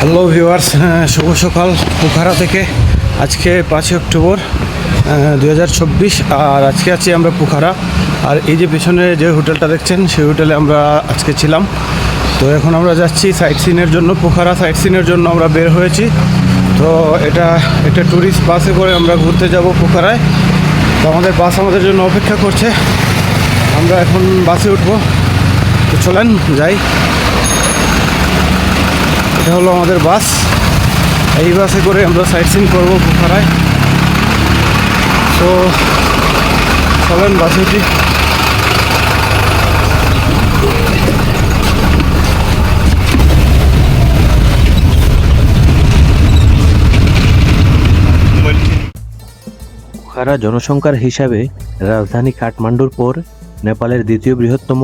Hello viewers শুভ সকাল পোখারা থেকে। আজকে পাঁচই অক্টোবর দুই হাজার চব্বিশ, আর আজকে আছি আমরা পোখারা আর এই যে পিছনে যে হোটেলটা দেখছেন, সেই হোটেলে আমরা আজকে ছিলাম। তো এখন আমরা যাচ্ছি সাইট সিনের জন্য পোখারা সাইট সিনের জন্য আমরা বের হয়েছি। তো এটা একটা ট্যুরিস্ট বাসে করে আমরা ঘুরতে যাব পোখারায় তো আমাদের বাস আমাদের জন্য অপেক্ষা করছে। আমরা এখন বাসে উঠবো। তো চলেন, যাই। এটা হলো আমাদের বাস। এই বাসে করে আমরা সাইট সিন করব পোখারায় তো চলেন বাসে উঠি। পোখারা জনসংখ্যার হিসাবে রাজধানী কাঠমান্ডুর পর নেপালের দ্বিতীয় বৃহত্তম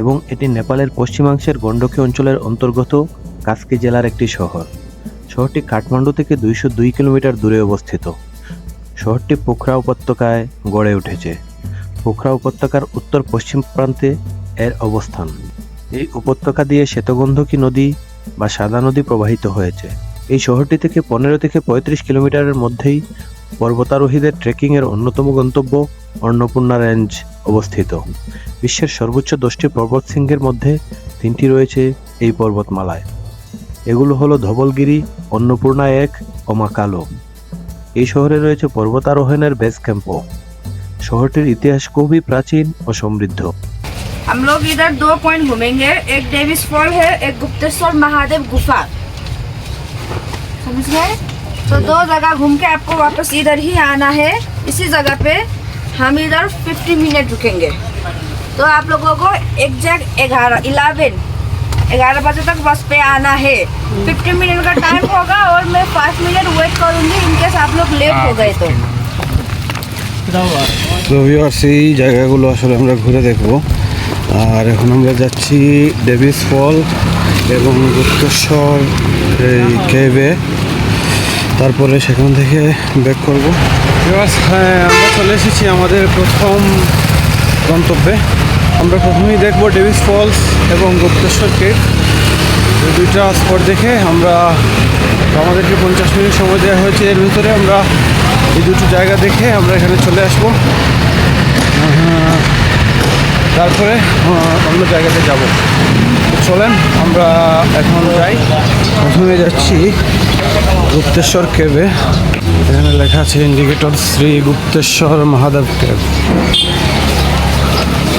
এবং এটি নেপালের পশ্চিমাংশের গণ্ডকী অঞ্চলের অন্তর্গত কাস্কি জেলার একটি শহর। শহরটি কাঠমান্ডু থেকে দুইশো দুই কিলোমিটার দূরে অবস্থিত। শহরটি পোখরা উপত্যকায় গড়ে উঠেছে। পোখরা উপত্যকার উত্তর পশ্চিম প্রান্তে এর অবস্থান। এই উপত্যকা দিয়ে শ্বেতগন্ধকী নদী বা সাদা নদী প্রবাহিত হয়েছে। এই শহরটি থেকে পনেরো থেকে পঁয়ত্রিশ কিলোমিটারের মধ্যেই পর্বতারোহীদের ট্রেকিংয়ের অন্যতম গন্তব্য অন্নপূর্ণা রেঞ্জ অবস্থিত। বিশ্বের সর্বোচ্চ দশটি পর্বতশৃঙ্গের মধ্যে তিনটি রয়েছে এই পর্বতমালায়। এগুলো হলো ধবলগিরি অন্নপূর্ণা এক ও মা কালো এই শহরে রয়েছে পর্বতারোহণের বেস ক্যাম্পও শহরটির ইতিহাস খুবই প্রাচীন ও সমৃদ্ধ हम लोग इधर दो पॉइंट घूमेंगे एक डेविस फॉल है एक गुप्तेश्वर महादेव गुफा समझ गए तो दो जगह घूम के आपको वापस इधर ही आना है इसी जगह पे हम इधर 50 मिनट रुकेंगे तो आप लोगों को एग्जैक्ट ग्यारह इलेवन ग्यारह बजे तक बस पे आना है 50 मिनट का टाइम होगा और मैं पाँच मिनट वेट करूंगी इनकेस आप लोग लेट हो गए तो তো ভিউয়ার্স এই জায়গাগুলো আসলে আমরা ঘুরে দেখব আর এখন আমরা যাচ্ছি ডেভিস ফল এবং গুপ্তেশ্বর এই কেবে তারপরে সেখান থেকে ব্যাক করব ভিউয়ার্স হ্যাঁ আমরা চলে এসেছি আমাদের প্রথম গন্তব্যে। আমরা প্রথমেই দেখব ডেভিস ফলস এবং গুপ্তেশ্বর কেভ। এই দুইটা স্পট দেখে আমরা আমাদেরকে পঞ্চাশ মিনিট সময় দেওয়া হয়েছে। এর ভিতরে আমরা এই দুটো জায়গা দেখে আমরা এখানে চলে আসব। তারপরে অন্য জায়গাতে যাব। চলেন, আমরা এখন যাই। প্রথমে যাচ্ছি গুপ্তেশ্বর কেবে এখানে লেখা আছে, ইন্ডিকেটর শ্রী গুপ্তেশ্বর মহাদেব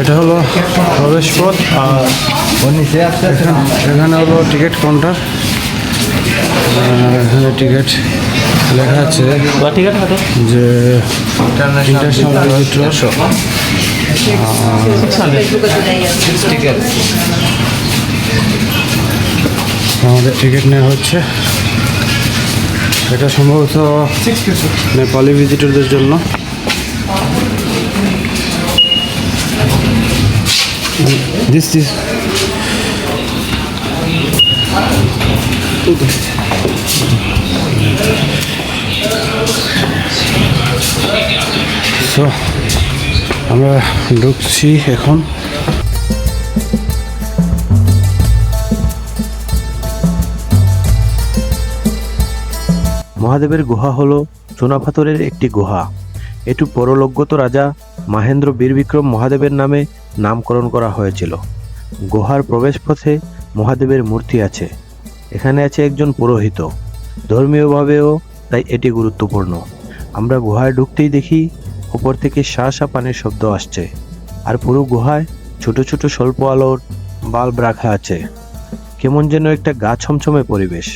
এটা হলো প্রবেশ পথ আর এখানে- এখানে হলো টিকিট কাউন্টার। এখানে টিকিট লেখা আছে যে ইন্টারন্যাশনাল আমাদের টিকিট নেওয়া হচ্ছে। এটা সম্ভবত নেপালি ভিজিটরদের জন্য। This this. So, আমরা ঢুকছি এখন মহাদেবের গুহা হল চুনাপাথরের একটি গুহা এটি পরলোকগত রাজা মাহেন্দ্র বীরবিক্রম মহাদেবের নামে নামকরণ করা হয়েছিল। গুহার প্রবেশপথে মহাদেবের মূর্তি আছে। এখানে আছে একজন পুরোহিত। ধর্মীয়ভাবেও তাই এটি গুরুত্বপূর্ণ। আমরা গুহায় ঢুকতেই দেখি উপর থেকে শা শা পানির শব্দ আসছে আর পুরো গুহায় ছোট ছোট স্বল্প আলোর বাল্ব রাখা আছে। কেমন যেন একটা গা ছমছমে পরিবেশ।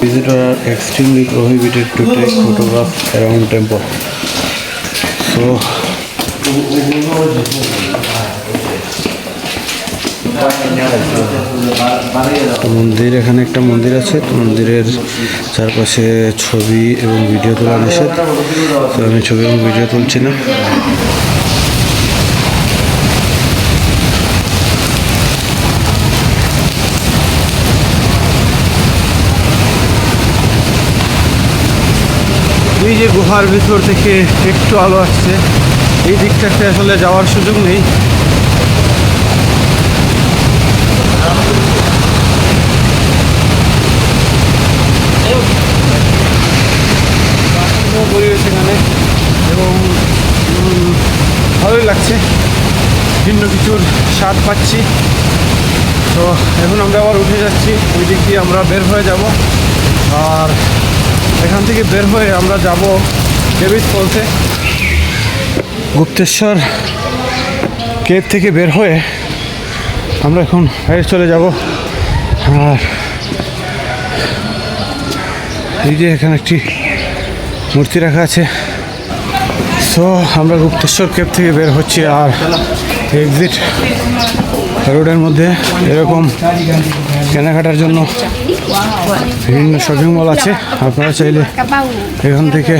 Visitors are extremely prohibited to take photographs around temple. So তো মন্দির এখানে একটা মন্দির আছে তো মন্দিরের চারপাশে ছবি এবং ভিডিও তোলা নিষেধ তো আমি ছবি এবং ভিডিও তুলছি না এই যে গুহার ভিতর থেকে একটু আলো আসছে, এই দিকটাতে আসলে যাওয়ার সুযোগ নেই। এবং ভালোই লাগছে। ভিন্ন কিছুর স্বাদ পাচ্ছি। তো এখন আমরা আবার উঠে যাচ্ছি ওই দিক দিয়ে আমরা বের হয়ে যাব। আর এখান থেকে বের হয়ে আমরা যাব ডেভিড ফলসে। গুপ্তেশ্বর কেভ থেকে বের হয়ে আমরা এখন বাইরে চলে যাব। আর এই যে এখানে একটি মূর্তি রাখা আছে। সো আমরা গুপ্তেশ্বর কেভ থেকে বের হচ্ছি আর এক্সিট রোডের মধ্যে এরকম কেনাকাটার জন্য বিভিন্ন শপিং মল আছে। আপনারা চাইলে এখান থেকে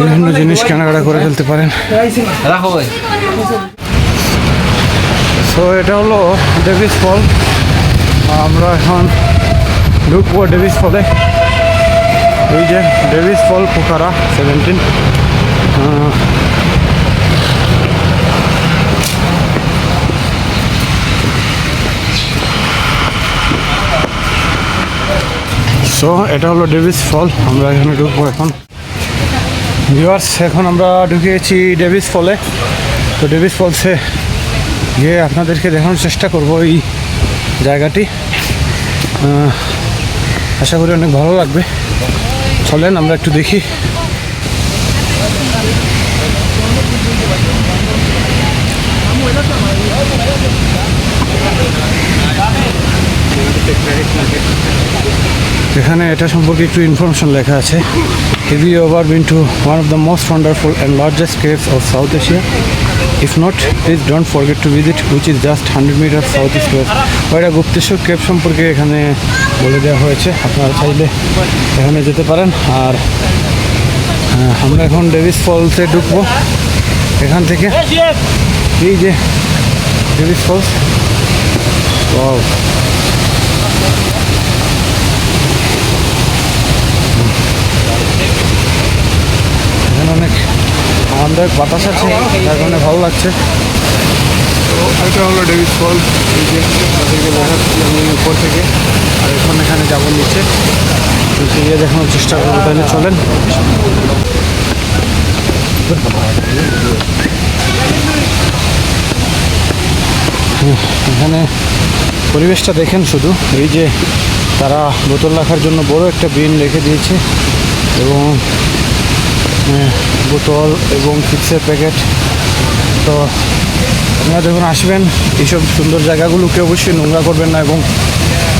বিভিন্ন জিনিস কেনাকাটা করে ফেলতে পারেন। সো এটা হলো ডেভিস ফল আমরা এখন ঢুকবো ডেভিস ফলে এই যে Davis fall Pokhara seventeen so এটা হলো ডেভিস ফল আমরা এখানে ঢুকবো এখন। ভিউয়ার্স এখন আমরা ঢুকিয়েছি ডেভিস ফলে তো ডেভিস ফলসে গিয়ে আপনাদেরকে দেখানোর চেষ্টা করব এই জায়গাটি। আশা করি অনেক ভালো লাগবে। চলেন, আমরা একটু দেখি। এখানে এটা সম্পর্কে একটু ইনফরমেশন লেখা আছে। Heavy over been to one of the most wonderful and largest caves of South Asia if not please don't forget to visit which is just hundred metre south east west কয়টা Gupteshwar cave সম্পর্কে এখানে বলে দেওয়া হয়েছে। আপনারা চাইলে এখানে যেতে পারেন। আর আমরা এখন ডেভিস ফলসে ঢুকবো। এখান থেকে এই যে ডেভিস ফলস আরামদায়ক বাতাস আছে যার কারণে ভালো লাগছে। তো এটা হলো ডেভিস ফল এই যে দেখাচ্ছি আমি উপর থেকে আর এখন এখানে যাব নিচে। তো গিয়ে দেখানোর চেষ্টা করব তাহলে চলেন। এখানে পরিবেশটা দেখেন শুধু এই যে তারা বোতল রাখার জন্য বড় একটা বিন রেখে দিয়েছে এবং বোতল এবং চিপসের প্যাকেট। তো আপনারা যখন আসবেন, এইসব সুন্দর জায়গাগুলোকে অবশ্যই নোংরা করবেন না এবং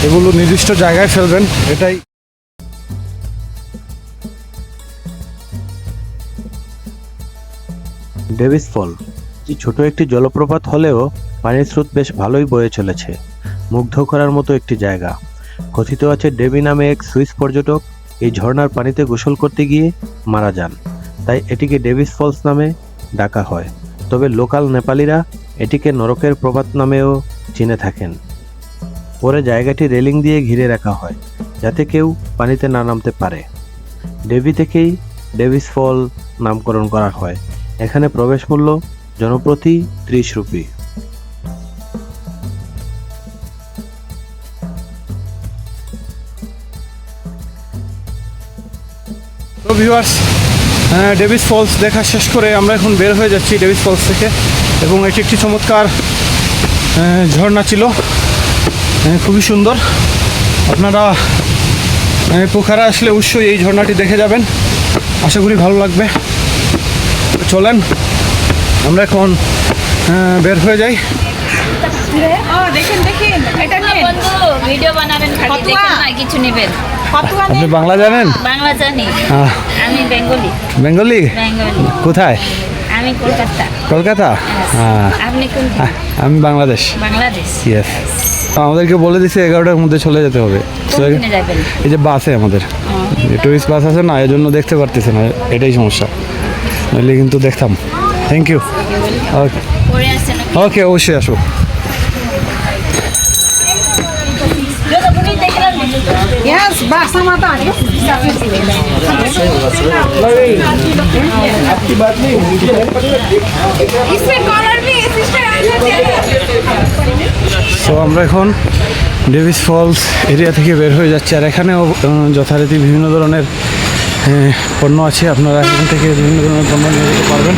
এগুলো নির্দিষ্ট জায়গায় ফেলবেন। এটাই ডেভিস ফল। ছোট একটি জলপ্রপাত হলেও পানির স্রোত বেশ ভালোই বয়ে চলেছে। মুগ্ধ করার মতো একটি জায়গা। কথিত আছে ডেভি নামে এক সুইস পর্যটক এই ঝর্ণার পানিতে গোসল করতে গিয়ে মারা যান। তাই এটিকে ডেভিস ফলস নামে ডাকা হয়। তবে লোকাল নেপালিরা এটিকে নরকের প্রপাত নামেও চিনে থাকেন। পরে জায়গাটি রেলিং দিয়ে ঘিরে রাখা হয়, যাতে কেউ পানিতে না নামতে পারে। ডেভি থেকেই ডেভিস ফল নামকরণ করা হয়। এখানে প্রবেশ মূল্য জনপ্রতি ত্রিশ রুপি। ভিউয়ার্স ডেভিস ফলস দেখা শেষ করে আমরা এখন বের হয়ে যাচ্ছি ডেভিস ফলস থেকে। এবং এটি একটি চমৎকার ঝর্ণা ছিল। খুবই সুন্দর। আপনারা পোখারা আসলে অবশ্যই এই ঝর্ণাটি দেখে যাবেন। আশা করি ভালো লাগবে। চলেন আমরা এখন বের হয়ে যাই। দেখেন দেখেন এটা ভিডিও বানাবেন খালি দেখেন না কিছু নেবেন। আপনি বাংলা জানেন? বাংলা জানি। আমি বেঙ্গলি। বেঙ্গলি? কোথায়? আমি কলকাতা। কলকাতা? হ্যাঁ আপনি কোন আমি বাংলাদেশ। বাংলাদেশ। ইয়েস আমাদেরকে বলে দিছে এগারোটার মধ্যে চলে যেতে হবে। এই যে বাসে আমাদের। টুরিস্ট বাস আছে না এই জন্য দেখতে পারতেছে না এটাই সমস্যা। নইলে কিন্তু দেখতাম। থ্যাংক ইউ ওকে ওকে অবশ্যই আসছেন ওকে অবশ্যই আসো Yes, basta mata. इसमें कॉलर भी है सिस्टर সো আমরা এখন ডেভিস ফলস এরিয়া থেকে বের হয়ে যাচ্ছি আর এখানেও উম, যথারীতি বিভিন্ন ধরনের আহ, পণ্য আছে আপনারা এখান থেকে বিভিন্ন ধরনের পণ্য নিয়ে যেতে পারবেন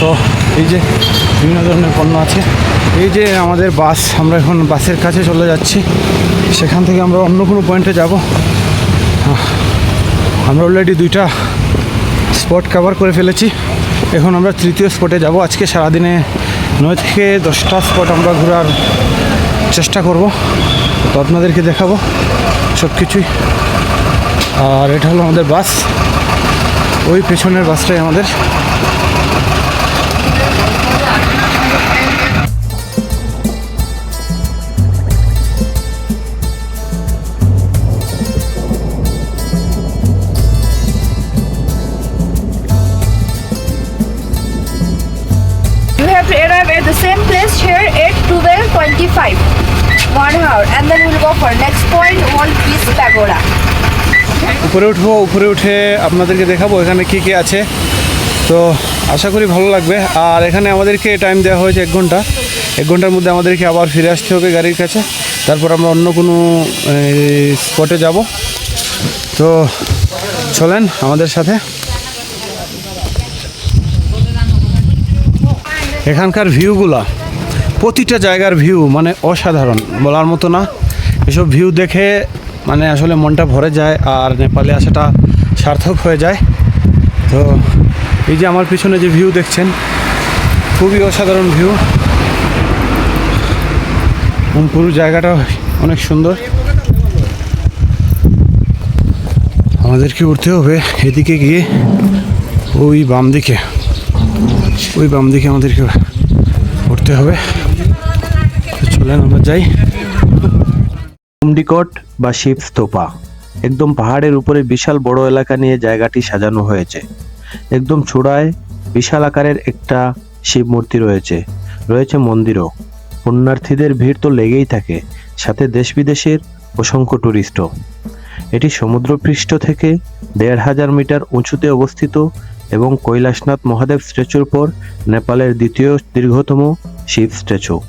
তো এই যে বিভিন্ন ধরনের পণ্য আছে। এই যে আমাদের বাস, আমরা এখন বাসের কাছে চলে যাচ্ছি। সেখান থেকে আমরা অন্য কোনো পয়েন্টে যাব। আমরা অলরেডি দুইটা স্পট কভার করে ফেলেছি। এখন আমরা তৃতীয় স্পটে যাব। আজকে সারাদিনে নয় থেকে দশটা স্পট আমরা ঘোরার চেষ্টা করব। তো আপনাদেরকে দেখাবো সব কিছুই আর এটা হলো আমাদের বাস। ওই পেছনের বাসটাই আমাদের You have to arrive উপরে উঠবো উপরে উঠে আপনাদেরকে দেখাবো এখানে কি কি আছে। তো আশা করি ভালো লাগবে। আর এখানে আমাদেরকে টাইম দেওয়া হয়েছে এক ঘণ্টা। এক ঘণ্টার মধ্যে আমাদেরকে আবার ফিরে আসতে হবে গাড়ির কাছে। তারপর আমরা অন্য কোনো স্পটে যাব। তো চলেন আমাদের সাথে। এখানকার ভিউগুলা প্রতিটা জায়গার ভিউ মানে অসাধারণ বলার মতো না। এসব ভিউ দেখে মানে আসলে মনটা ভরে যায় আর নেপালে আসাটা সার্থক হয়ে যায়। তো এই যে আমার পিছনে যে ভিউ দেখছেন, খুবই অসাধারণ ভিউ পুরো জায়গাটা অনেক সুন্দর। আমাদেরকে উঠতে হবে? এদিকে গিয়ে ওই বাম দিকে। ওই বাম দিকে আমাদেরকে উঠতে হবে। চলেন আমরা যাই। কুমডিকট বা শিব স্তূপা। একদম পাহাড়ের উপরে বিশাল বড় এলাকা নিয়ে জায়গাটি সাজানো হয়েছে। একদম চূড়ায় বিশাল আকারের একটা শিব মূর্তি রয়েছে। রয়েছে মন্দিরও। পুণ্যার্থীদের ভিড় তো লেগেই থাকে। সাথে দেশ বিদেশের অসংখ্য টুরিস্টও। এটি সমুদ্রপৃষ্ঠ থেকে দেড় হাজার মিটার উঁচুতে অবস্থিত এবং কৈলাসনাথ মহাদেব স্ট্যাচুর পর নেপালের দ্বিতীয় দীর্ঘতম শিব স্ট্যাচু।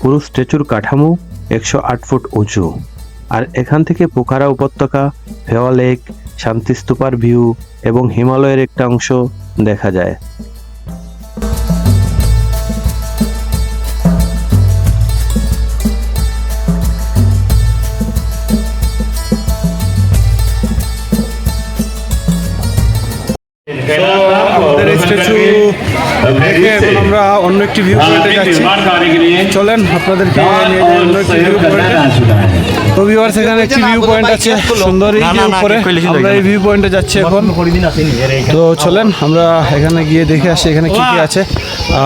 পুরো স্ট্যাচুর কাঠামো একশো আট ফুট উঁচু। আর এখান থেকে পোখারা উপত্যকা, ফেওয়া লেক শান্তিস্তূপার ভিউ এবং হিমালয়ের একটা অংশ দেখা যায়। আমরা অন্য একটি ভিউ পয়েন্টে যাচ্ছি। চলেন, আপনাদেরকে অন্য একটি ভিউ পয়েন্টে তো সেখানে এখানে একটি ভিউ পয়েন্ট আছে সুন্দর এই যে উপরে। আমরা এই ভিউ পয়েন্টে যাচ্ছি এখন। তো চলেন আমরা এখানে গিয়ে দেখে আসি এখানে কি কি আছে।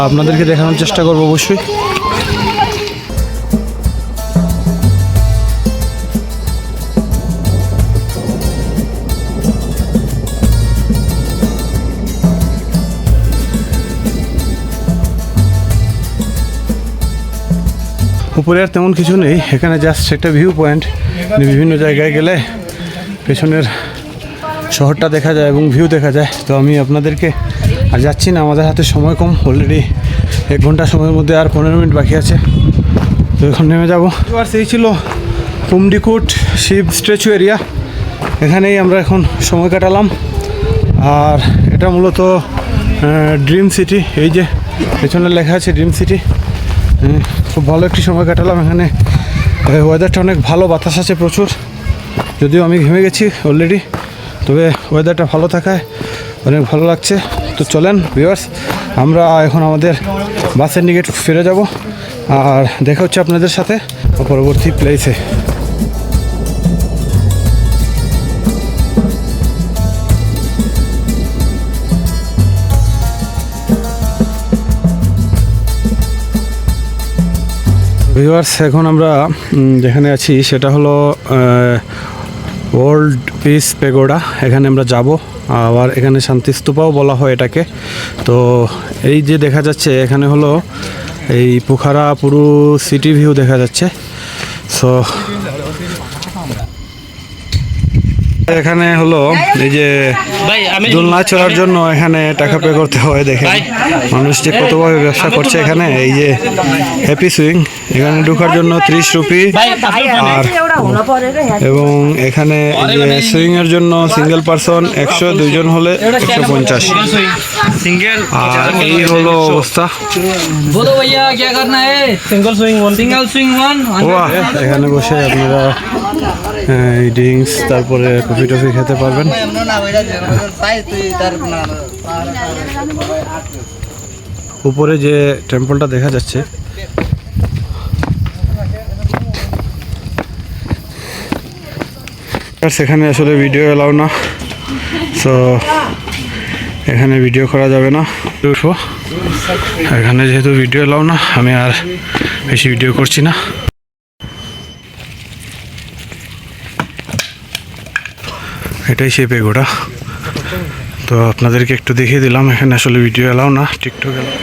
আপনাদেরকে দেখানোর চেষ্টা করব অবশ্যই। উপরে আর তেমন কিছু নেই। এখানে জাস্ট একটা ভিউ পয়েন্ট বিভিন্ন জায়গায় গেলে পেছনের শহরটা দেখা যায় এবং ভিউ দেখা যায়। তো আমি আপনাদেরকে আর যাচ্ছি না, আমাদের হাতে সময় কম। অলরেডি এক ঘণ্টা সময়ের মধ্যে আর পনেরো মিনিট বাকি আছে। তো এখন নেমে যাব। এবার সেই ছিল কুমডিকুট শিব স্ট্যাচু এরিয়া। এখানেই আমরা এখন সময় কাটালাম। আর এটা মূলত ড্রিম সিটি এই যে পেছনে লেখা আছে ড্রিম সিটি খুব ভালো একটি সময় কাটালাম এখানে। ওয়েদারটা অনেক ভালো, বাতাস আছে প্রচুর। যদিও আমি ঘেমে গেছি অলরেডি তবে ওয়েদারটা ভালো থাকায় অনেক ভালো লাগছে। তো চলেন ভিউয়ার্স আমরা এখন আমাদের বাসের নিগেট ফিরে যাব। আর দেখা হচ্ছে আপনাদের সাথে পরবর্তী প্লেসে ভিউয়ার্স এখন আমরা যেখানে আছি সেটা হলো ওল্ড পিস পেগোডা এখানে আমরা যাব। আবার এখানে শান্তিস্তূপাও বলা হয় এটাকে। তো এই যে দেখা যাচ্ছে এখানে হলো এই পোখারা পুরো সিটি ভিউ দেখা যাচ্ছে। সো এখানে হলো এই যে দোলনা চড়ার জন্য এখানে টাকা পে করতে হয় দেখেন। মানুষ যে কতভাবে ব্যবসা করছে এখানে এই যে হ্যাপি সুইং এখানে ঢুকার জন্য ত্রিশ রুপি। আর এবং এখানে সুইং এর জন্য সিঙ্গেল পার্সন একশো দুইজন হলে একশো পঞ্চাশ। আর এই হলো অবস্থা। এখানে বসে আপনারা ড্রিঙ্কস তারপরে কফি টফি খেতে পারবেন। উপরে যে টেম্পলটা দেখা যাচ্ছে সেখানে আসলে ভিডিও এলাও না। সো এখানে ভিডিও করা যাবে না। উঠবো এখানে যেহেতু ভিডিও এলাও না, আমি আর বেশি ভিডিও করছি না। এটাই সেই পেগোটা তো আপনাদেরকে একটু দেখিয়ে দিলাম, এখানে আসলে ভিডিও এলাও না TikTok allow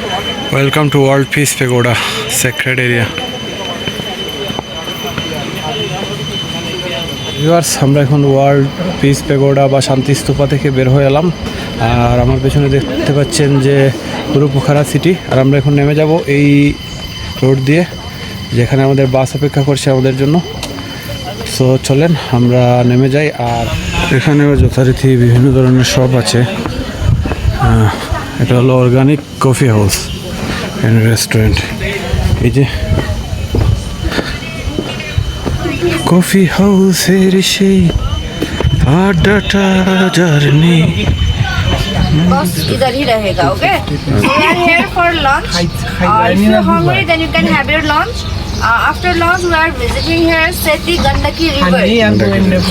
welcome to world peace pagoda secret area viewers আমরা এখন ওয়ার্ল্ড পিস পেগোডা বা শান্তি স্তূপা থেকে বের হয়ে এলাম। আর আমার পেছনে দেখতে পাচ্ছেন যে পুরো পোখারা সিটি আর আমরা এখন নেমে যাব এই রোড দিয়ে, যেখানে আমাদের বাস অপেক্ষা করছে আমাদের জন্য। সো চলেন, আমরা নেমে যাই, আর এখানেও যথারীতি বিভিন্ন ধরনের শপ আছে। এটা হলো organic coffee house and restaurant এই যে কফি হাউসের সেই আড্ডাটা যার নেই Boss, idhar hi rahega, okay? We are here for lunch. Uh, if you're hungry, then you can have your lunch. Uh, after lunch, we are visiting here Seti Gandaki River.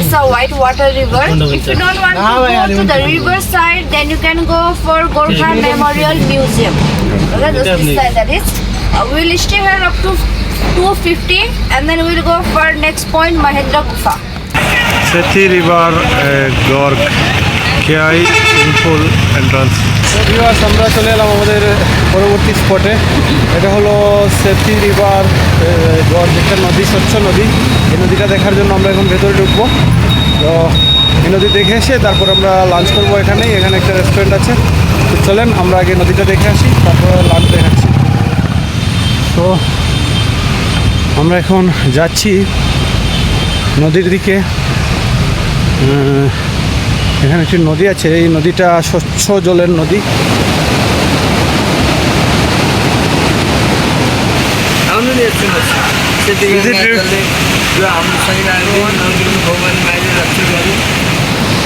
It's a white water river. If you don't want to go to the river side, then you can go for Gorkha Memorial Museum. Okay, this side that is. Uh, we'll stay here up to 250 and then we'll go for next point Mahendra Gufa Sethi River Sethi river Garg কেআই simple entrance আমরা চলে এলাম আমাদের পরবর্তী স্পটে এটা হলো Sethi river Garg একটা নদী স্বচ্ছ নদী। এই নদীটা দেখার জন্য আমরা এখন ভেতরে ঢুকবো। তো এই নদী দেখে এসে তারপর আমরা লাঞ্চ করব এখানেই। এখানে একটা রেস্টুরেন্ট আছে। তো চলেন আমরা আগে নদীটা দেখে আসি তারপর লাঞ্চ দেখাচ্ছি। তো আমরা এখন যাচ্ছি নদীর দিকে এখানে একটি নদী আছে, এই নদীটা স্বচ্ছ জলের নদী?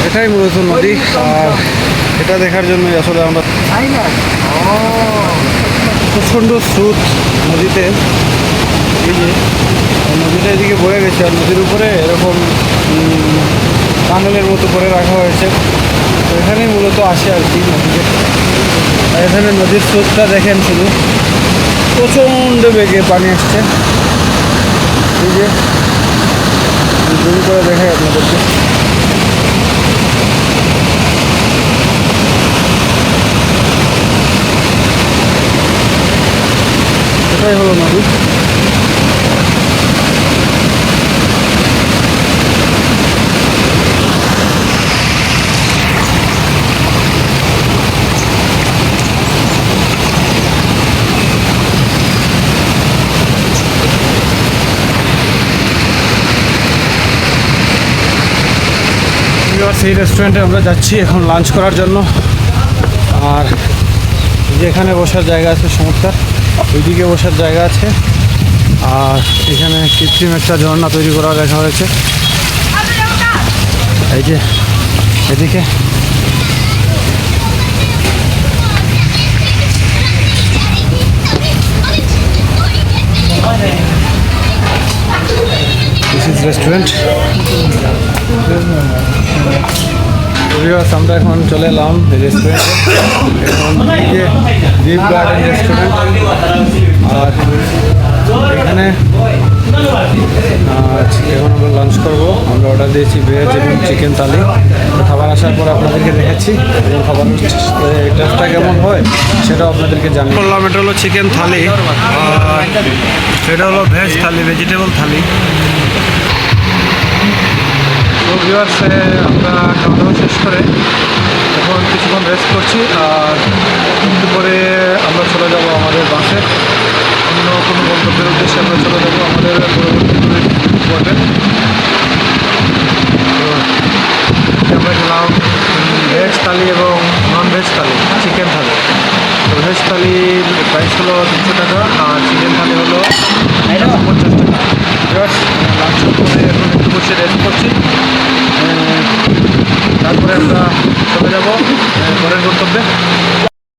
এটাই মূলত নদী, আর এটা দেখার জন্যই আসলে আমরা প্রচণ্ড স্রোত নদীতে এই নদীটা এদিকে বয়ে গেছে আর নদীর উপরে এরকম টানেলের মতো করে রাখা হয়েছে। তো এখানেই মূলত আসে আর কি নদীতে এখানে নদীর স্রোতটা দেখেন শুধু। প্রচণ্ড বেগে পানি আসছে। এই যে জুম করে আপনাদেরকে। এটাই হলো নদী। এই রেস্টুরেন্টে আমরা যাচ্ছি এখন লাঞ্চ করার জন্য। আর যেখানে বসার জায়গা আছে চমৎকার ওইদিকে বসার জায়গা আছে। আর এখানে কৃত্রিম একটা ঝর্ণা তৈরি করা দেখা হয়েছে। এই যে এদিকে। ইজ রেস্টুরেন্ট আমরা এখন চলে এলাম রেস্টুরেন্টে এখন দ্বীপ গার্ডেন রেস্টুরেন্ট আর এখানে এখন আমরা লাঞ্চ করব। আমরা অর্ডার দিয়েছি ভেজ এবং চিকেন থালি খাবার আসার পর আপনাদেরকে দেখাচ্ছি এবং খাবার টেস্টটা কেমন হয় সেটাও আপনাদেরকে জানি করলাম, এটা হলো চিকেন থালি এটা হলো veg thali vegetable thali viewers আমরা খাওয়া দাওয়া শেষ করে এখন কিছুক্ষণ রেস্ট করছি, আর একটু পরে আমরা চলে যাব আমাদের বাসে। অন্য কোনো গন্তব্যের উদ্দেশ্যে আমরা চলে যাব আমাদের পরবর্তী পর্বে আমরা খেলাম ভেজ থালি এবং নন ভেজ থালি চিকেন থালি। তো ভেজ থালির প্রাইস হলো তিনশো টাকা আর চিকেন থালি হলো পঞ্চাশ টাকা। লাঞ্চ করে এখন একটু বসে রেস্ট করছি। তারপরে আমরা চলে যাব ঘরের গন্তব্যে।